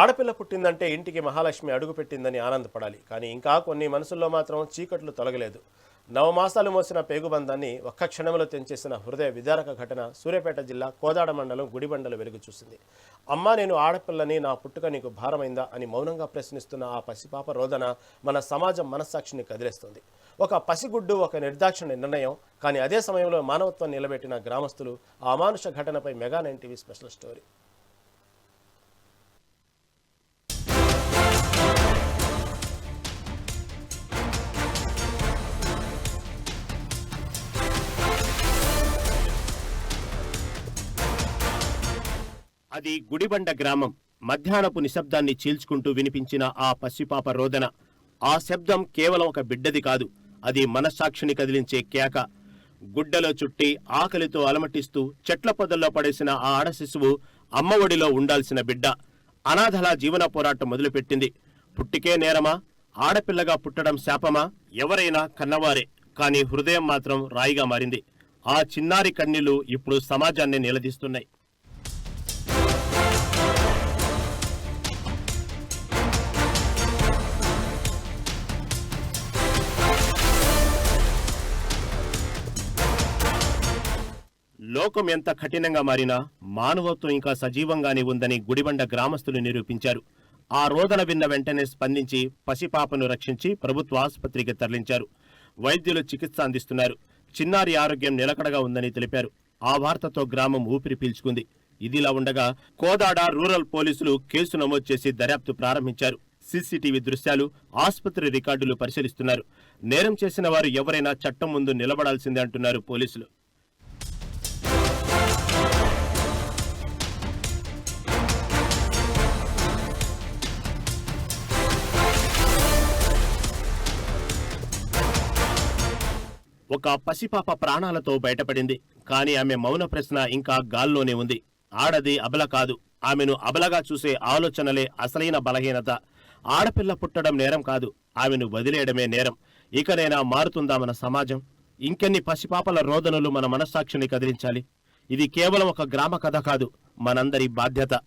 ఆడపిల్ల పుట్టిందంటే ఇంటికి మహాలక్ష్మి అడుగుపెట్టిందని ఆనందపడాలి. కానీ ఇంకా కొన్ని మనసుల్లో మాత్రం చీకట్లు తొలగలేదు. నవమాసాలు మోసిన పేగుబంధాన్ని ఒక్క క్షణంలో తెంచేసిన హృదయ విదారక ఘటన సూర్యాపేట జిల్లా కోదాడ మండలం గుడిబండలు వెలుగు చూసింది. అమ్మా నేను ఆడపిల్లని నా పుట్టుక నీకు భారమైందా అని మౌనంగా ప్రశ్నిస్తున్న ఆ పసిపాప రోదన మన సమాజం మనస్సాక్షిని కదిలేస్తుంది. ఒక పసిగుడ్డు ఒక నిర్దాక్షిణ నిర్ణయం కానీ అదే సమయంలో మానవత్వం నిలబెట్టిన గ్రామస్తులు ఆ అమానుష ఘటనపై mega nine TV special story. అది గుడిబండ గ్రామం. మధ్యాహ్నపు నిశ్శబ్దాన్ని చీల్చుకుంటూ వినిపించిన ఆ పసిపాప రోదన. ఆ శబ్దం కేవలం ఒక బిడ్డది కాదు అది మనస్సాక్షిని కదిలించే కేక. గుడ్డలో చుట్టి ఆకలితో అలమటిస్తూ చెట్ల పొదల్లో పడేసిన ఆ ఆడ శిశువు అమ్మఒడిలో ఉండాల్సిన బిడ్డ. అనాథలా జీవన పోరాటం మొదలుపెట్టింది. పుట్టికే నేరమా? ఆడపిల్లగా పుట్టడం శాపమా? ఎవరైనా కన్నవారే కానీ హృదయం మాత్రం రాయిగా మారింది. ఆ చిన్నారి కన్నీళ్ళు ఇప్పుడు సమాజాన్ని నిలదీస్తున్నాయి. లోకం ఎంత కఠినంగా మారినా మానవత్వం ఇంకా సజీవంగానే ఉందని గుడిబండ గ్రామస్తులు నిరూపించారు. ఆ రోదన విన్న వెంటనే స్పందించి పసిపాపను రక్షించి ప్రభుత్వ ఆసుపత్రికి తరలించారు. వైద్యులు చికిత్స అందిస్తున్నారు. చిన్నారి ఆరోగ్యం నిలకడగా ఉందని తెలిపారు. ఆ వార్తతో గ్రామం ఊపిరి పీల్చుకుంది. ఇదిలా ఉండగా కోదాడ రూరల్ పోలీసులు కేసు నమోదు చేసి దర్యాప్తు ప్రారంభించారు. సీసీటీవీ దృశ్యాలు ఆసుపత్రి రికార్డులు పరిశీలిస్తున్నారు. నేరం చేసిన వారు ఎవరైనా చట్టం ముందు నిలబడాల్సిందే అంటున్నారు పోలీసులు. ఒక పసిపాప ప్రాణాలతో బయటపడింది. కానీ ఆమె మౌన ప్రశ్న ఇంకా గాల్లోనే ఉంది. ఆడది అబల కాదు. ఆమెను అబలగా చూసే ఆలోచనలే అసలైన బలహీనత. ఆడపిల్ల పుట్టడం నేరం కాదు. ఆమెను వదిలేయడమే నేరం. ఇకనైనా మారుతుందా మన సమాజం. ఇంకెన్ని పసిపాపల రోదనలు మన మనస్సాక్షిని కదిలించాలి? ఇది కేవలం ఒక గ్రామ కథ కాదు. మనందరి బాధ్యత.